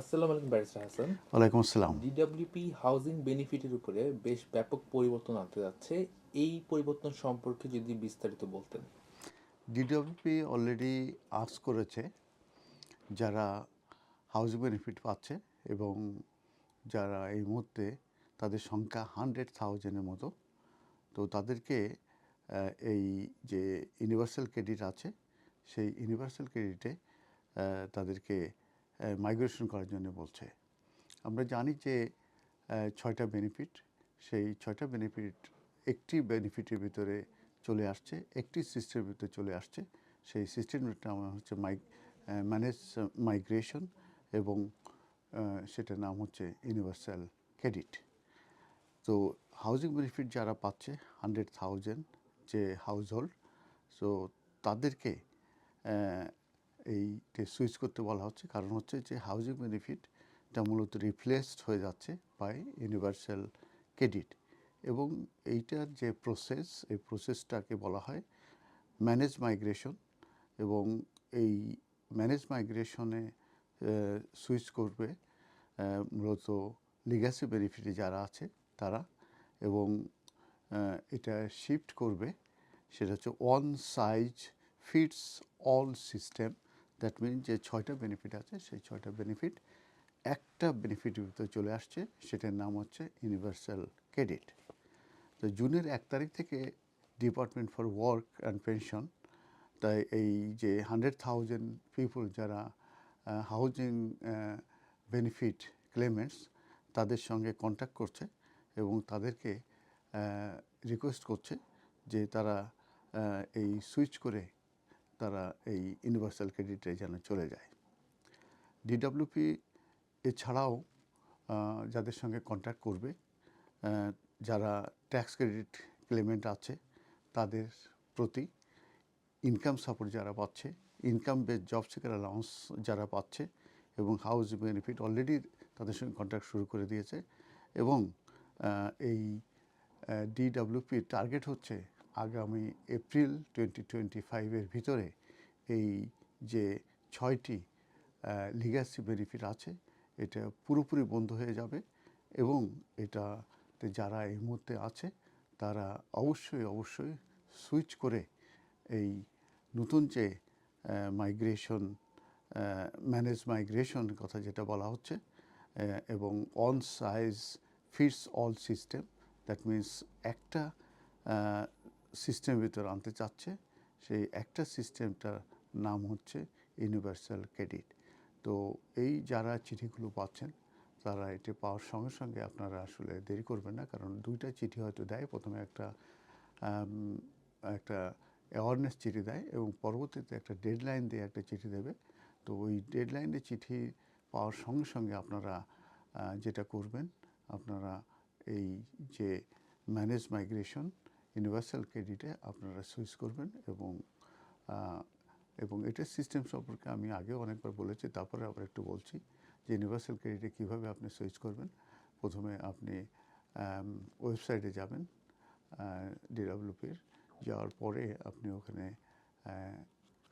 আসসালামু আলাইকুম ব্যারিস্টার হাসান। ওয়ালাইকুম আসসালাম। ডিডব্লিউপি হাউজিং বেনিফিটের উপরে বেশ ব্যাপক পরিবর্তন আনতে যাচ্ছে। এই পরিবর্তন সম্পর্কে যদি বিস্তারিত বলতেন। ডিডব্লিউপি অলরেডি আর্টস করেছে যারা হাউস বেনিফিট পাচ্ছে এবং যারা এই মুহূর্তে তাদের সংখ্যা হান্ড্রেড থাউজেন্ডের মতো। তো তাদেরকে এই যে ইউনিভার্সাল ক্রেডিট আছে সেই ইউনিভার্সাল ক্রেডিটে তাদেরকে মাইগ্রেশন করার জন্য বলছে। আমরা জানি যে ছয়টা বেনিফিট সেই ছয়টা বেনিফিট একটি বেনিফিটের ভিতরে চলে আসছে, একটি সিস্টেমের ভিতরে চলে আসছে। সেই সিস্টেমটা আমার হচ্ছে মাই ম্যানেজ মাইগ্রেশন এবং সেটার নাম হচ্ছে ইউনিভার্সাল ক্রেডিট তো হাউজিং বেনিফিট যারা পাচ্ছে হান্ড্রেড থাউজেন্ড যে হাউস হোল্ড সো তাদেরকে এইটে সুইচ করতে বলা হচ্ছে। কারণ হচ্ছে যে হাউজিং বেনিফিট বেনিফিটটা মূলত রিপ্লেসড হয়ে যাচ্ছে বাই ইউনিভার্সাল ক্রেডিট এবং এইটার যে প্রসেস এই প্রসেসটাকে বলা হয় ম্যানেজ মাইগ্রেশন এবং এই ম্যানেজ মাইগ্রেশনে সুইচ করবে মূলত লিগাসি বেনিফিটে যারা আছে, তারা এবং এটা শিফট করবে। সেটা হচ্ছে one size fits all system that mean যে ছয়টা বেনিফিট আছে, সেই ছয়টা বেনিফিট একটা বেনিফিটের ভিতরে চলে আসছে, সেটার নাম হচ্ছে ইউনিভার্সাল ক্রেডিট তো জুনের এক তারিখ থেকে department for work and pension তাই এই যে হান্ড্রেড থাউজেন্ড পিপুল যারা হাউজিং বেনিফিট ক্লেমেন্টস তাদের সঙ্গে কন্ট্যাক্ট করছে এবং তাদেরকে রিকোয়েস্ট করছে যে তারা এই সুইচ করে তারা এই ইউনিভার্সাল ক্রেডিটে যেন চলে যায়। ডিডব্লিউপি এছাড়াও যাদের সঙ্গে কন্ট্যাক্ট করবে যারা ট্যাক্স ক্রেডিট ক্লেমেন্ট আছে, তাদের প্রতি ইনকাম সাপোর্ট যারা পাচ্ছে, income base job seeker allowance যারা পাচ্ছে এবং হাউস বেনিফিট অলরেডি তাদের সঙ্গে কন্ট্যাক্ট শুরু করে দিয়েছে এবং এই ডিডব্লিউপির টার্গেট হচ্ছে আগামী এপ্রিল টোয়েন্টি টোয়েন্টি ফাইভের ভিতরে এই যে ছয়টি লিগাসি বেনিফিট আছে, এটা পুরোপুরি বন্ধ হয়ে যাবে এবং এটাতে যারা এই মুহূর্তে আছে, তারা অবশ্যই অবশ্যই সুইচ করে এই নতুন যে মাইগ্রেশন ম্যানেজ মাইগ্রেশন কথা যেটা বলা হচ্ছে এবং one size fits all system that means একটা সিস্টেমের ভিতরে আনতে চাচ্ছে, সেই একটা সিস্টেমটার নাম হচ্ছে ইউনিভার্সাল ক্রেডিট তো এই যারা চিঠিগুলো পাচ্ছেন, তারা এটি পাওয়ার সঙ্গে সঙ্গে আপনারা আসলে দেরি করবেন না, কারণ দুইটা চিঠি হয়তো দেয়। প্রথমে একটা একটা অ্যাওয়ারনেস চিঠি দেয় এবং পরবর্তীতে একটা ডেডলাইন দিয়ে একটা চিঠি দেবে। তো ওই ডেডলাইনে চিঠি পাওয়ার সঙ্গে সঙ্গে আপনারা যেটা করবেন, আপনারা এই যে ম্যানেজ মাইগ্রেশন ইউনিভার্সাল ক্রেডিটে আপনারা সুইচ করবেন এবং এবং এটার সিস্টেম সম্পর্কে আমি আগেও অনেকবার বলেছি, তারপরে আবার একটু বলছি যে ইউনিভার্সাল ক্রেডিটে কীভাবে আপনি সুইচ করবেন। প্রথমে আপনি ওয়েবসাইটে যাবেন ডিডাব্লিউপির যাওয়ার পরে আপনি ওখানে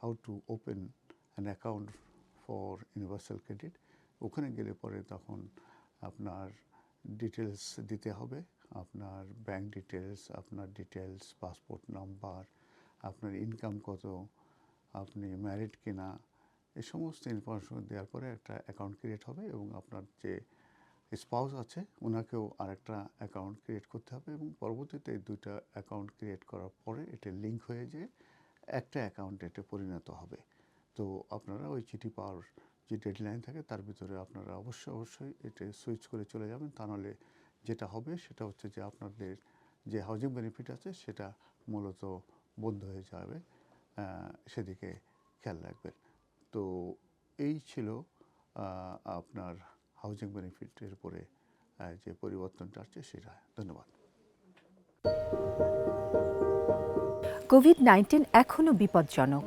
how to open an account for universal credit ওখানে গেলে পরে তখন আপনার ডিটেলস দিতে হবে। আপনার ব্যাংক ডিটেলস আপনার ডিটেলস পাসপোর্ট নাম্বার আপনার ইনকাম কত, আপনি ম্যারিড কিনা, এই সমস্ত ইনফরমেশন দেওয়ার পরে একটা অ্যাকাউন্ট ক্রিয়েট হবে এবং আপনার যে স্পাউস আছে ওনাকেও আরেকটা অ্যাকাউন্ট ক্রিয়েট করতে হবে এবং পরবর্তীতে এই দুইটা অ্যাকাউন্ট ক্রিয়েট করার পরে এটা লিঙ্ক হয়ে যে একটা অ্যাকাউন্টে এটা পরিণত হবে। তো আপনারা ওই চিঠি পাওয়ার যে ডেডলাইন থাকে, তার ভিতরে আপনারা অবশ্যই অবশ্যই এটা সুইচ করে চলে যাবেন। তা নাহলে যেটা হবে সেটা হচ্ছে যে আপনাদের যে হাউজিং বেনিফিট আছে সেটা মূলত বন্ধ হয়ে যাবে সেদিকে খেয়াল রাখবেন। তো এই ছিল আপনার হাউজিং বেনিফিটের উপরে যে পরিবর্তনটা আসছে সেটা। ধন্যবাদ। কোভিড নাইন্টিন এখনও বিপজ্জনক।